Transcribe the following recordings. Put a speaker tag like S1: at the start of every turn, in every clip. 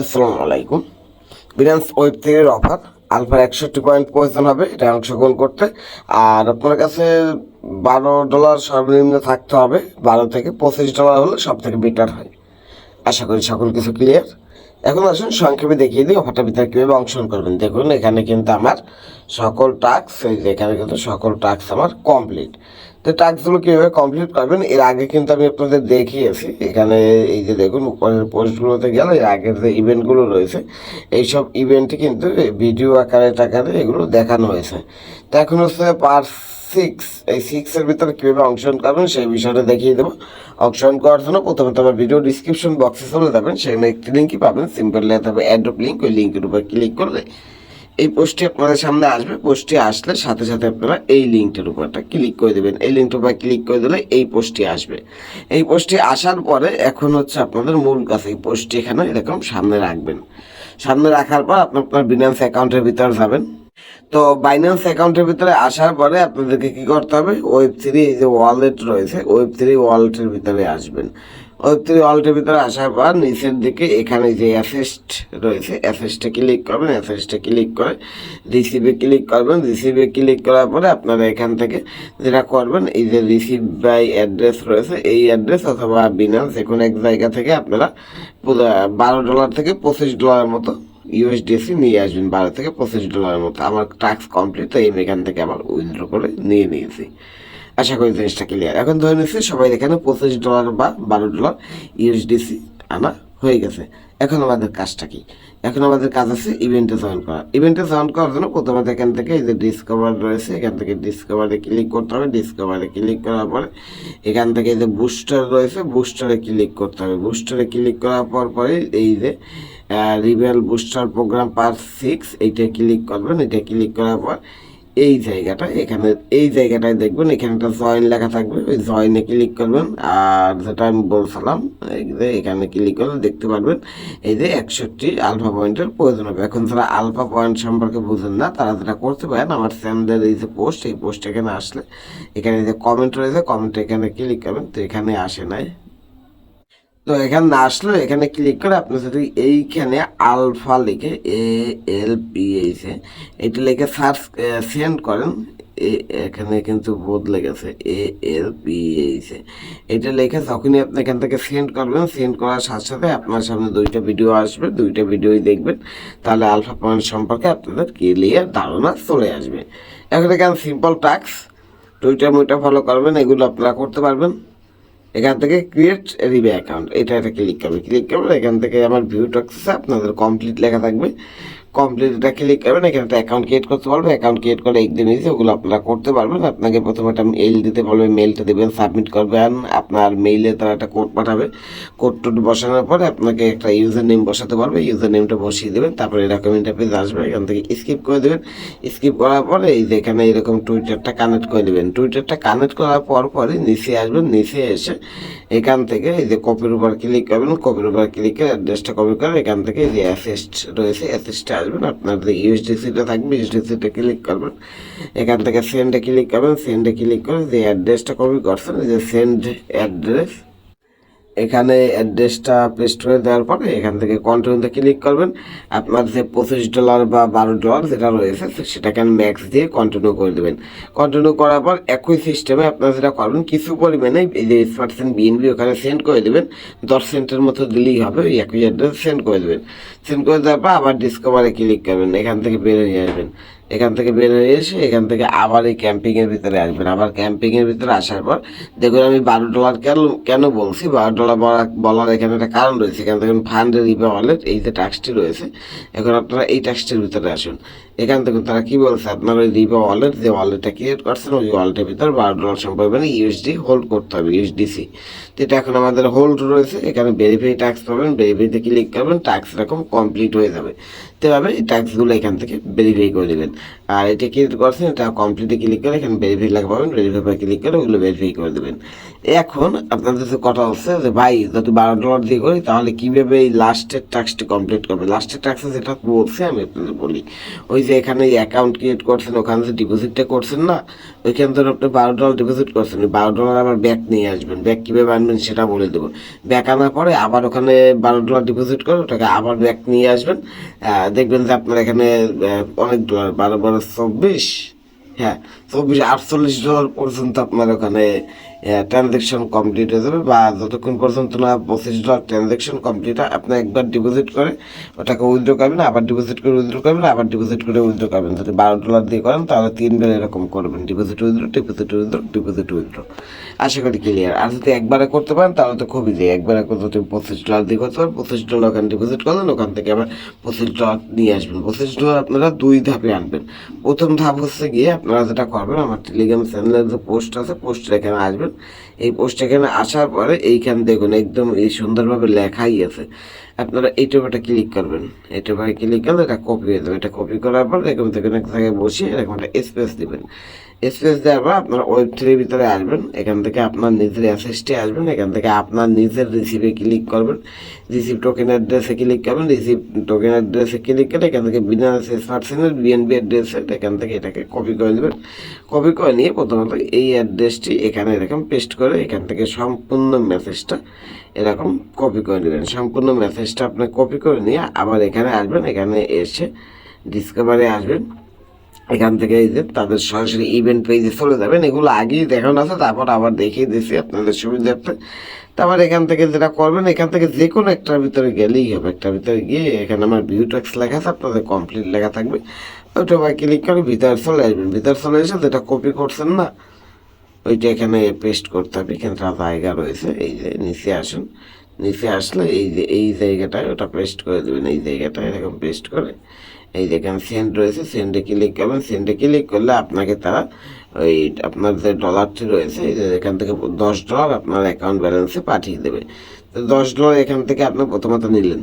S1: আসসালামু আলাইকুম। Binance web থেকে অফার আলফার একষট্টি পয়েন্ট প্রয়োজন হবে, এটা অংশগ্রহণ করতে। আর আপনার কাছে বারো ডলার সর্বনিম্ন থাকতে হবে, বারো থেকে পঁচিশ ডলার হলে সব থেকে বেটার হয়। আশা করি সকল কিছু ক্লিয়ার এখন আসুন সংক্ষেপে দেখিয়ে দিই অফারটা ভিতরে কীভাবে অংশগ্রহণ করবেন। দেখুন, এখানে কিন্তু আমার সকল টাস্ক এই এখানে কিন্তু সকল টাস্ক আমার কমপ্লিট তো টাস্কগুলো কীভাবে কমপ্লিট করবেন? এর আগে কিন্তু আমি আপনাদের দেখিয়েছি। এখানে এই যে দেখুন, উপরের পোস্টগুলোতে গেলে এর আগের যে ইভেন্টগুলো রয়েছে, এইসব ইভেন্টে কিন্তু ভিডিও আকারে টাকারে এগুলো দেখানো হয়েছে। তো এখন হচ্ছে পার সিক্স এই সিক্সের ভিতরে কীভাবে অংশগ্রহণ করবেন সেই বিষয়টা দেখিয়ে দেবো। অংশগ্রহণ করার জন্য প্রথমে তো আমার ভিডিও ডিসক্রিপশন বক্সে চলে যাবেন। সেখানে একটি লিঙ্কই পাবেন সিম্পল লেখা হবে অ্যাড্রপ লিঙ্ক ওই লিঙ্কের উপর ক্লিক করলে এই পোস্টটি আপনাদের সামনে আসবে। পোস্টটি আসলে সাথে সাথে আপনারা এই লিঙ্কটির উপর একটা ক্লিক করে দেবেন। এই লিঙ্কটির উপর ক্লিক করে দিলে এই পোস্টটি আসবে। এই পোস্টটি আসার পরে এখন হচ্ছে আপনাদের মূল কাছে এই পোস্টটি এখানে এরকম সামনে রাখবেন। সামনে রাখার পর আপনি আপনার বিনান্স অ্যাকাউন্টের ভিতরে যাবেন। তো বাইন্যান্স অ্যাকাউন্টের ভিতরে আসার পরে আপনাদেরকে কি করতে হবে? ওয়েব থ্রি এই যে ওয়ালেট রয়েছে ওয়েব থ্রি ওয়ালেটের ভিতরে আসবেন। থ্রি ওয়ালেটের ভিতরে আসার পর নিচের দিকে এখানে যে অ্যাসেস্ট রয়েছে অ্যাসেস্টে ক্লিক করবেন অ্যাসেস্টে ক্লিক করে রিসিভে ক্লিক করবেন রিসিভে ক্লিক করার পরে আপনারা এখান থেকে যেটা করবেন, এই যে রিসিভ বাই অ্যাড্রেস রয়েছে, এই অ্যাড্রেস অথবা বিনান্স যে কোনো এক জায়গা থেকে আপনারা পুরো বারো ডলার থেকে পঁচিশ ডলারের মতো ইউএসডিসি নিয়ে আসবেন, বারো থেকে পঁচিশ ডলারের মতো। আমার টাস্ক কমপ্লিট তো এই এখান থেকে আবার উইথড্র করে নিয়ে নিয়েছি। আশা করি জিনিসটা ক্লিয়ার এখন ধরে নিচ্ছি সবাই এখানে পঁচিশ ডলার বা বারো ডলার ইউএসডিসি আনা হয়ে গেছে। এখন আমাদের কাজটা কি? এখন আমাদের কাজ আছে ইভেন্টে জয়েন করা। ইভেন্টে জয়েন করার জন্য প্রথমে এখান থেকে এই যে ডিসকভার রয়েছে, এখান থেকে ডিসকভারে ক্লিক করতে হবে। ডিসকভারে ক্লিক করার পরে এখান থেকে এই যে বুস্টার রয়েছে বুস্টারে ক্লিক করতে হবে। বুস্টারে ক্লিক করার পর পরে এই যে রিভেল বুস্টার প্রোগ্রাম পার সিক্স এইটা ক্লিক করবেন। এটা ক্লিক করার পর এই জায়গাটা, এখানে এই জায়গাটায় দেখবেন, এখানে একটা জয়েন লেখা থাকবে, ওই জয়েনে ক্লিক করবেন। আর যেটা আমি বলছিলাম এখানে ক্লিক করলে দেখতে পারবেন, এই যে একষট্টি আলফা পয়েন্টের প্রয়োজন হবে। এখন যারা আলফা পয়েন্ট সম্পর্কে বুঝেন না, তারা যেটা করতে পারেন, আমার চ্যানেলের এই যে পোস্ট এই পোস্ট এখানে আসলে, এখানে যে কমেন্ট রয়েছে কমেন্ট এখানে ক্লিক করবেন। তো এখানে আসে নাই। তো এখানে আসলে, এখানে ক্লিক করে আপনি যদি এইখানে আলফা লিখে এ এল পি এইচে এটা লিখে সার্চ সেন্ড করেন। এ- এখানে কিন্তু বদলে গেছে এ এল পি এইচে এটা লিখে যখনই আপনি এখান থেকে সেন্ড করবেন সেন্ড করার সাথে সাথে আপনার সামনে দুইটা ভিডিও আসবে। দুইটা ভিডিওই দেখবেন, তাহলে আলফা পয়েন্ট সম্পর্কে আপনাদের ক্লিয়ার ধারণা চলে আসবে। এখন এখানে সিম্পল টাস্ক টুইটার মুইটা ফলো করবেন, এগুলো আপনারা করতে পারবেন। এখান থেকে ক্রিয়েট রিবে অ্যাকাউন্ট এটা এটা ক্লিক করবে ক্লিক করবে এখান থেকে আমার ভিউ টক্স আপনাদের কমপ্লিট লেখা থাকবে। কমপ্লিট এটা ক্লিক করবেন, এখানে একটা অ্যাকাউন্ট ক্রিয়েট করতে পারবেন অ্যাকাউন্ট ক্রিয়েট করে একদিন ইজি ওগুলো আপনারা করতে পারবেন। আপনাকে প্রথমে একটা মেইল দিতে বলবে মেইলটা দেবেন সাবমিট করবেন, আপনার মেইলে তারা একটা কোড পাঠাবে। কোড টোড বসানোর পরে আপনাকে একটা ইউজার নেম বসাতে পারবে ইউজার নেমটা বসিয়ে দেবেন, তারপরে এরকম ইন্টারফেস আসবে, এখান থেকে স্কিপ করে দেবেন। স্কিপ করার পরে এই যে এখানে এরকম টুইটারটা কানেক্ট করে দেবেন। টুইটারটা কানেক্ট করার পর পরে নিচে আসবেন, নিচে এসে এখান থেকে এই যে কপির উপর ক্লিক করবেন কপির উপর ক্লিক করে অ্যাড্রেসটা কপি করে এখান থেকে এই যে অ্যাসেস্ট রয়েছে অ্যাসেস্টে আসবেন আপনার যে ইউএসডিসিটা থাকবে ইউএসডিসিটা ক্লিক করবেন। এখান থেকে সেন্ডে ক্লিক করবেন সেন্ডে ক্লিক করে যে অ্যাড্রেসটা কপি করছেন যে সেন্ড অ্যাড্রেস এখানে অ্যাড্রেসটা পেস্ট করে দেওয়ার পরে এখান থেকে কন্টিনিউতে ক্লিক করবেন। আপনার যে পঁচিশ ডলার বা বারো ডলার যেটা রয়েছে সেটাকে ম্যাক্স দিয়ে কন্টিনিউ করে দেবেন। কন্টিনিউ করার পর একই সিস্টেমে আপনারা যেটা করবেন, কিছু পরিমাণে এই যে পার্সেন্ট বিএনবি ওখানে সেন্ড করে দেবেন। দশ সেন্টের মতো দিলেই হবে, ওই একই অ্যাড্রেস সেন্ড করে দেবেন। সেন্ড করে দেওয়ার পর আবার ডিসকভারে ক্লিক করবেন, এখান থেকে বেরিয়ে আসবেন। এখান থেকে বের হয়ে এসে এখান থেকে আবার এই ক্যাম্পিংয়ের ভিতরে আসবেন। আবার ক্যাম্পিংয়ের ভিতরে আসার পর দেখুন আমি বারো ডলার কেন কেন বলছি? বারো ডলার বলা- বলার এখানে একটা কারণ রয়েছে। এখান থেকে ফান্ডের ইভা ওয়ালেট এই যে ট্যাক্সটি রয়েছে, এখন আপনারা এই ট্যাক্সটির ভিতরে আসুন। এখান থেকে তারা কি বলছে? আপনার ওই রিবে ওয়ালেট যে ওয়ালেটটা ক্রিয়েট করছেন, ওই ওয়ালেটের ভিতরে বারো ডলার সম্পর্কে মানে ইউএসডি হোল্ড করতে হবে ইউএসডিসি তো এটা এখন আমাদের হোল্ড রয়েছে, এখানে ভেরিফাই ট্যাক্স পাবেন ভেরিফাইতে ক্লিক করবেন ট্যাক্স এরকম কমপ্লিট হয়ে যাবে। তো এভাবে এই ট্যাক্সগুলো এখান থেকে ভেরিফাই করে দেবেন আর এটা ক্রিয়েট করছেন? এটা কমপ্লিটে ক্লিক করে এখানে ভেরিফাই লেখা পাবেন ভেরিফাই ক্লিক করে ওগুলো ভেরিফাই করে দেবেন। এখন আপনাদের যে কথা হচ্ছে যে, ভাই, যদি বারো ডলার দিয়ে করি, তাহলে কীভাবে এই লাস্টের ট্যাক্সটি কমপ্লিট করবে? লাস্টের ট্যাক্সে যেটা বলছে আমি আপনাদের বলি, ওই যে এখানে অ্যাকাউন্ট ক্রিয়েট করছেন, ওখানে যে ডিপোজিটটা করছেন না, ওইখান থেকে আপনি বারো ডলার ডিপোজিট করছেন বারো ডলার আবার ব্যাক নিয়ে আসবেন। ব্যাক কীভাবে আনবেন সেটা বলে দেবো। ব্যাক আনার পরে আবার ওখানে বারো ডলার ডিপোজিট করে ওটাকে আবার ব্যাক নিয়ে আসবেন। দেখবেন যে আপনার এখানে অনেক ডলার বারো বারো, চব্বিশ। হ্যাঁ চব্বিশ আটচল্লিশ ডলার পর্যন্ত আপনার ওখানে ট্রানজেকশন কমপ্লিট হয়ে যাবে বা যতক্ষণ পর্যন্ত না পঁচিশ ডলার ট্রানজেকশন কমপ্লিট হয়, আপনি একবার ডিপোজিট করে ওটাকে উইথড্র করবেন, আবার ডিপোজিট করে উইথড্র করবেন, আবার ডিপোজিট করে উইথড্র করবেন। যদি বারো ডলার দিয়ে করেন, তাহলে তিনবার এরকম করবেন। Deposit withdraw deposit withdraw deposit withdraw আশা করি ক্লিয়ার আর যদি একবারে করতে পারেন, তাহলে তো খুবই ইজি একবারে যদি পঁচিশ ডলার দিয়ে করতে পারেন, পঁচিশ ডলার ওখানে ডিপোজিট করলেন, ওখান থেকে আবার পঁচিশ ডলার নিয়ে আসবেন। পঁচিশ ডলার আপনারা দুই ধাপে আনবেন। প্রথম ধাপ হচ্ছে গিয়ে আপনারা যেটা করবেন আমার টেলিগ্রাম চ্যানেলের যে পোস্ট আছে পোস্টের এখানে আসবেন। এই পোস্ট এখানে আসার পরে এইখানে দেখুন, একদম এই সুন্দরভাবে লেখাই আছে। আপনারা এইটার একটা ক্লিক করবেন। এইটার উপরে ক্লিক করলে এটা কপি হয়ে যাবে। এটা কপি করার পর এরকম দেখুন এক জায়গায় বসিয়ে এরকম একটা স্পেস দিবেন। স্পেস দেওয়ার পর আপনার ওয়েব থ্রির ভিতরে আসবেন। এখান থেকে আপনার নিজের অ্যাসেসটি আসবেন। এখান থেকে আপনার নিজের রিসিভে ক্লিক করবেন। রিসিভ টোকেন অ্যাড্রেসে ক্লিক করবেন। রিসিভ টোকেন অ্যাড্রেসে ক্লিক করে এখান থেকে বিনান্স স্মার্টফোনের বিএনবি অ্যাড্রেসে এখান থেকে এটাকে কপি করে দেবেন কপি করে নিয়ে প্রথমত এই অ্যাড্রেসটি এখানে এরকম পেস্ট করে এখান থেকে সম্পূর্ণ মেসেজটা এরকম কপি করে নেবেন সম্পূর্ণ মেসেজটা আপনি কপি করে নিয়ে আবার এখানে আসবেন, এখানে এসে ডিসকভারে আসবেন। এখান থেকে এই যে তাদের সরাসরি ইভেন্ট পেজে চলে যাবেন। এগুলো আগেই দেখানো আছে, তারপর আবার দেখিয়ে দিয়েছি আপনাদের সুবিধার্থে। তারপর এখান থেকে যেটা করবেন, এখান থেকে যে কোনো একটার ভিতরে গেলেই হবে। একটার ভিতরে গিয়ে এখানে আমার ভিউ ট্যাক্স লেখা আছে, আপনাদের কমপ্লিট লেখা থাকবে। ওইটা বা ক্লিক করে ভিতরে চলে আসবেন। ভিতরে চলে এসে যেটা কপি করছেন না ওইটা এখানে পেস্ট করতে হবে, এখানে একটা জায়গা রয়েছে, এই যে নিচে আসুন। নিচে আসলে এই যে, এই জায়গাটায় ওটা পেস্ট করে দেবেন, এই জায়গাটায় এরকম পেস্ট করে। এই যে এখানে সেন্ড রয়েছে সেন্ডে ক্লিক করবেন সেন্ডে ক্লিক করলে আপনাকে তারা ওই আপনার যে ডলারটি রয়েছে এখান থেকে দশ ডলার আপনার অ্যাকাউন্ট ব্যালেন্সে পাঠিয়ে দেবে। তো দশ ডলার এখান থেকে আপনি প্রথমত নিলেন।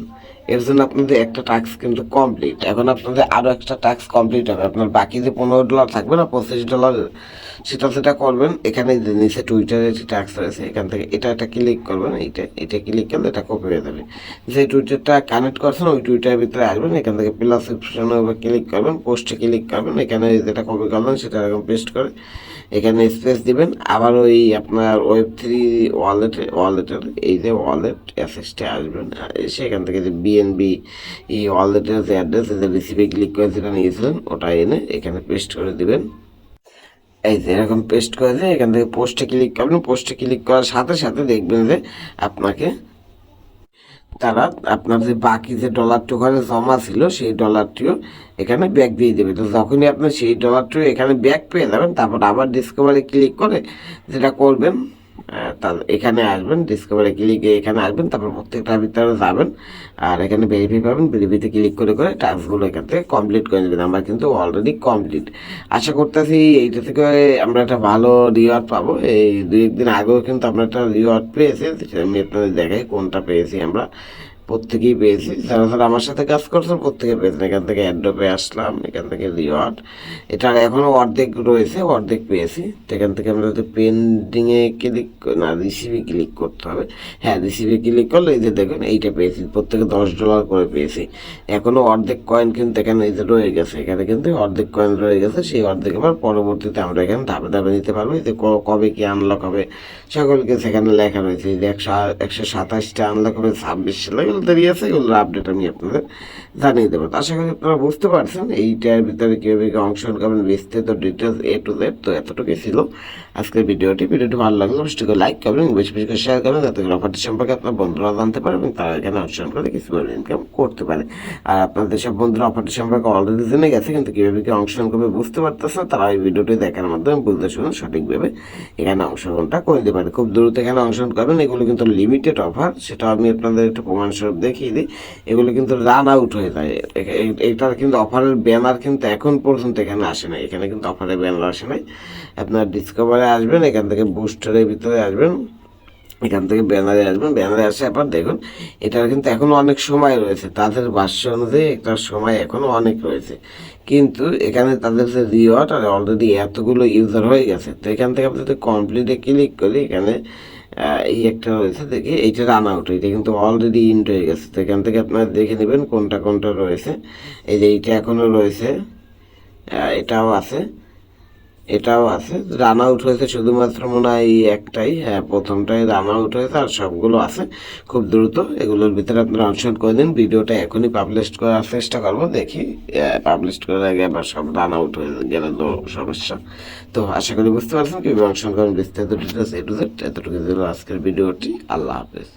S1: এর জন্য আপনাদের একটা টাস্ক কিন্তু কমপ্লিট এখন আপনাদের আরও একটা টাস্ক কমপ্লিট হবে। আপনার বাকি যে পনেরো ডলার থাকবে না, পঁচিশ ডলার সেটা সেটা করবেন। এখানে যে নিচে টুইটারের যে টাস্ক রয়েছে, এখান থেকে এটা একটা ক্লিক করবেন। এইটা, এটা ক্লিক করলে এটা কপি হয়ে যাবে। যে টুইটারটা কানেক্ট করছেন, ওই টুইটারের ভিতরে আসবেন। এখান থেকে প্লাস অপশনের উপর ক্লিক করবেন পোস্টে ক্লিক করবেন। এখানে যেটা কপি করলেন, সেটা এরকম পেস্ট করে এখানে স্পেস দিবেন। আবার ওই আপনার ওয়েব থ্রি ওয়ালেটে ওয়ালেটের এই যে ওয়ালেট অ্যাসেসটা আসবেন। এসে এখান থেকে যে বিএনবি এই ওয়ালেটের যে অ্যাড্রেস যে রিসিভে ক্লিক করে যেটা নিয়েছিলেন ওটা এনে এখানে পেস্ট করে দিবেন। এই যে এরকম পেস্ট করে দিয়ে এখান থেকে পোস্টে ক্লিক করবেন। পোস্টে ক্লিক করার সাথে সাথে দেখবেন যে আপনাকে তারা আপনার যে বাকি যে ডলারটি ওখানে জমা ছিল, সেই ডলারটিও এখানে ব্যাক দিয়ে দেবে। তো যখনই আপনি সেই ডলারটিও এখানে ব্যাক পেয়ে যাবেন, তারপর আবার ডিসকভারি ক্লিক করে যেটা করবেন এখানে আসবেন ডিসকভারি ক্লিকে এখানে আসবেন, তারপর প্রত্যেকটার ভিতরে যাবেন। আর এখানে ভেরিফাই পাবেন ভেরিফাইতে ক্লিক করে করে টাস্কগুলো এখান থেকে কমপ্লিট করে নেবেন। আমরা কিন্তু অলরেডি কমপ্লিট আশা করতেছি এইটা থেকে আমরা একটা ভালো রিওয়ার্ড পাবো। এই দু একদিন আগেও কিন্তু আমরা একটা রিওয়ার্ড পেয়েছি। সেটা আমি আপনাদের দেখাই কোনটা পেয়েছি আমরা। প্রত্যেকেই পেয়েছি। যারা যারা আমার সাথে কাজ করছেন প্রত্যেকে পেয়েছেন এখান থেকে অ্যাড্রপে আসলাম, এখান থেকে রিওয়ার্ড এটার এখনও অর্ধেক রয়েছে, অর্ধেক পেয়েছি। এখান থেকে আমরা যদি পেন্ডিংয়ে ক্লিক না রিসিভে ক্লিক করতে হবে। হ্যাঁ রিসিভে ক্লিক করলে এই যে দেখুন, এইটা পেয়েছি। প্রত্যেকে দশ ডলার করে পেয়েছি। এখনও অর্ধেক কয়েন কিন্তু এখানে এই যে রয়ে গেছে। এখানে কিন্তু অর্ধেক কয়েন রয়ে গেছে। সেই অর্ধেক আবার পরবর্তীতে আমরা এখানে ধাপে ধাপে নিতে পারব। যে কবে কি আনলক হবে, সকলকে সেখানে লেখা রয়েছে। যে একশো একশো সাতাশটা আনলক হবে ছাব্বিশ সালে এগুলো দেরিয়ে আছে এগুলোর আপডেট আমি আপনাদের জানিয়ে দেবো। আশা করি আপনারা বুঝতে পারছেন এইটার ভিতরে কীভাবে অংশগ্রহণ করবেন বিস্তারিত ডিটেলস এ টু জেড তো এতটুকুই ছিল আজকের ভিডিওটি। ভিডিওটি ভালো লাগলে অবশ্যই লাইক করবেন বেশি বেশি করে শেয়ার করবেন, যাতে অফারটি সম্পর্কে আপনার বন্ধুরা জানতে পারে এবং তারা এখানে অংশগ্রহণ করে কিছু ইনকাম করতে পারে। আর আপনাদের সব বন্ধুরা অফারটি সম্পর্কে অলরেডি জেনে গেছে, কিন্তু কীভাবে কি অংশগ্রহণ করবে বুঝতে পারতেছে না, তারা এই ভিডিওটি দেখার মাধ্যমে বুঝতে শুনুন সঠিকভাবে এখানে অংশগ্রহণটা করে দিতে পারে। খুব দ্রুত এখানে অংশগ্রহণ করবেন, এগুলো কিন্তু লিমিটেড অফার সেটা আমি আপনাদের একটু প্রমাণস্বরূপ দেখিয়ে দিই, এগুলো কিন্তু রান আউট হয়ে যায়। এটার কিন্তু অফারের ব্যানার কিন্তু এখন পর্যন্ত এখানে আসে নাই। এখানে কিন্তু অফারের ব্যানার আসে নাই। আপনার ডিসকভারে আসবেন, এখান থেকে বুস্টারের ভিতরে আসবেন, এখান থেকে ব্যানারে আসবেন। ব্যানারে আসে আবার দেখুন, এটার কিন্তু এখনও অনেক সময় রয়েছে। তাদের ভাষ্য অনুযায়ী এটার সময় এখনও অনেক রয়েছে। কিন্তু এখানে তাদের যে রিওয়ার্ড, আর অলরেডি এতগুলো ইউজার হয়ে গেছে। তো এখান থেকে আপনি যদি কমপ্লিটে ক্লিক করি, এখানে এই একটা রয়েছে দেখি, এইটা রান আউট এটা কিন্তু অলরেডি ইন হয়ে গেছে। তো এখান থেকে আপনারা দেখে নেবেন কোনটা কোনটা রয়েছে। এই যে এইটা এখনও রয়েছে এটাও আছে। এটাও আছে। রান আউট হয়েছে শুধুমাত্র মনে হয় এই একটাই। হ্যাঁ প্রথমটাই রান আউট হয়েছে আর সবগুলো আছে। খুব দ্রুত এগুলোর ভিতরে আপনারা অনশন করে দিন। ভিডিওটা এখনই পাবলিশ করার চেষ্টা করব। দেখি পাবলিশ করার আগে আবার সব রান আউট হয়ে গেলে তো সমস্যা। তো আশা করি বুঝতে পারছেন কি অনশন করেন বিস্তারিত ডিটেলস এ টু জেড এতটুকু দিল আজকের ভিডিওটি। আল্লাহ হাফেজ।